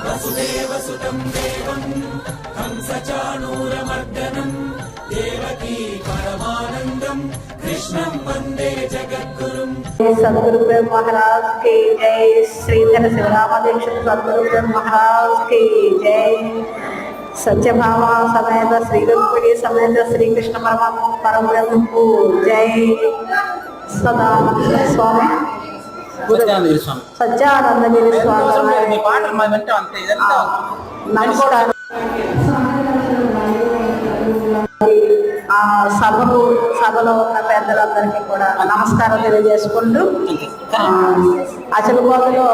वसुदेवसुतं देवं हंसचाणूरमर्दनम् देवकी परमानन्दं, कृष्णं वंदे जगद्गुरुम् सद्गुरुदेव महाराज की जय, श्रीधर शिवरामादीक्षित सद्गुरुदेव महाराज के जय। सत्य भावा समेत श्री रुक्मिणी समेत श्री कृष्ण परमात्मा परम को जय। सदा स्वामी। సత్యానందగిరి స్వామి. సత్యానందగిరి స్వామి. మీ పాటలు మనం వింటాం అంతే ఇదంతా నమస్కారం. ఆ సభకు సభలో ఉన్న పెద్దలందరికీ కూడా నమస్కారం తెలియజేసుకుంటూ అసలు కోతలో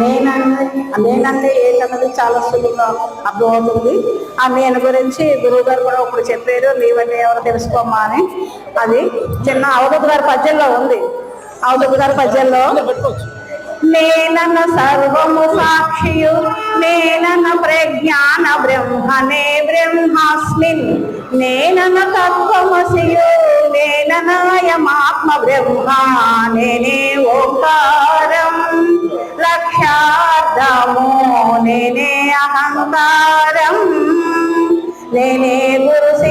నేనంటే నేనంటే ఏంటన్నది చాలా సులువుగా అర్థమవుతుంది. ఆ నేను గురించి గురువు గారు కూడా ఇప్పుడు చెప్పారు నీవంటే ఎవరు తెలుసుకోమ్మా అని. అది చిన్న అవధూత గారి పద్యంలో ఉంది. అవధూత గారి పద్యంలో పెట్టుకోవచ్చు. నేనన సర్వము సాక్షియు నేనన ప్రజ్ఞాన బ్రహ్మనే బ్రహ్మాస్మిన్. నేనన తత్వమసియు నేననాయమాత్మ బ్రహ్మ నేనే ఓంకారం. లక్ష్యార్థము నేనే అహంకారం. నేనే గురు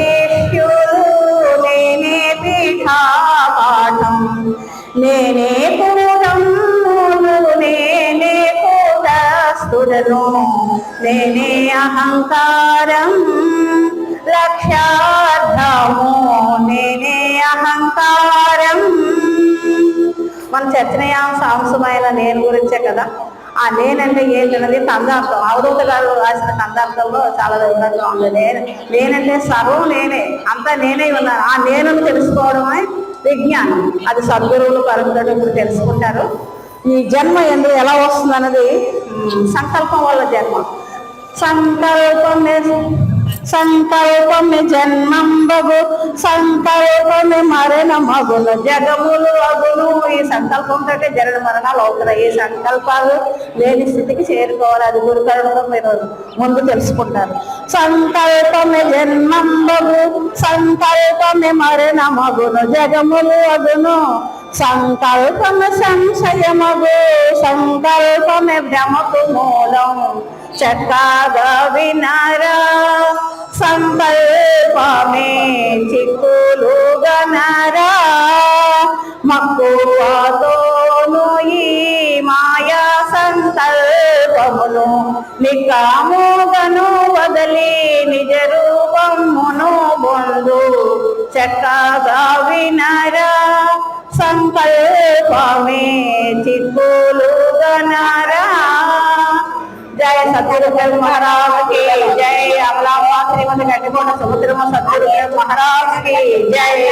నేనే కూటములు నేనే కూటస్థుడను నేనే అహంకారం లక్ష్యార్థము నేనే అహంకారం. మన చర్చనీయాం సాంసమైన నేను గురించే కదా. ఆ నేనంటే ఏంటన్నది కందార్థం. అవధూత గారు రాసిన కందార్థంలో చాలా వివరంగా ఉంది. నేను నేనంటే సర్వం నేనే. అంతా నేనే ఉన్నాను. ఆ నేను తెలుసుకోవడమే విజ్ఞానం అది సద్గురువులు పరమతుడు ఇప్పుడు తెలుసుకుంటారు. ఈ జన్మ ఎందుకు ఎలా వస్తుంది అన్నది సంకల్పం వల్ల జన్మ. సంకల్పమే సంకల్పమే జన్మం బగు. సంకల్పమే మరణ మగును. జగములు అగును. ఈ సంకల్పంతో జరణ మరణాలు అవుతున్నాయి. ఈ సంకల్పాలు లేని స్థితికి చేరుకోవాలి. అది గురుకరణలో మీరు ముందు తెలుసుకుంటారు. సంకల్పమే జన్మం బగు. సంకల్పమే మరణ మగును జగములు అగును. సంకల్పము సంశయమగు సంకల్పమే భ్రమకు మూలం. చక్కగా వినరా. సంకల్పమే చిక్కులు గనరా మక్కువతోను ఈ మాయా సంకల్పమును నికాముగను వదలి నిజ రూపమును బొందు చక్కగావినరా సంకల్పమే చిక్కులుగనరా? జయ సత్యరుద్ర మహారాజ్ జయ జై అమలాంబా శ్రీమతి గడ్డికోట సముద్రమ సత్యరుద్ర మహారాజ్ జయ.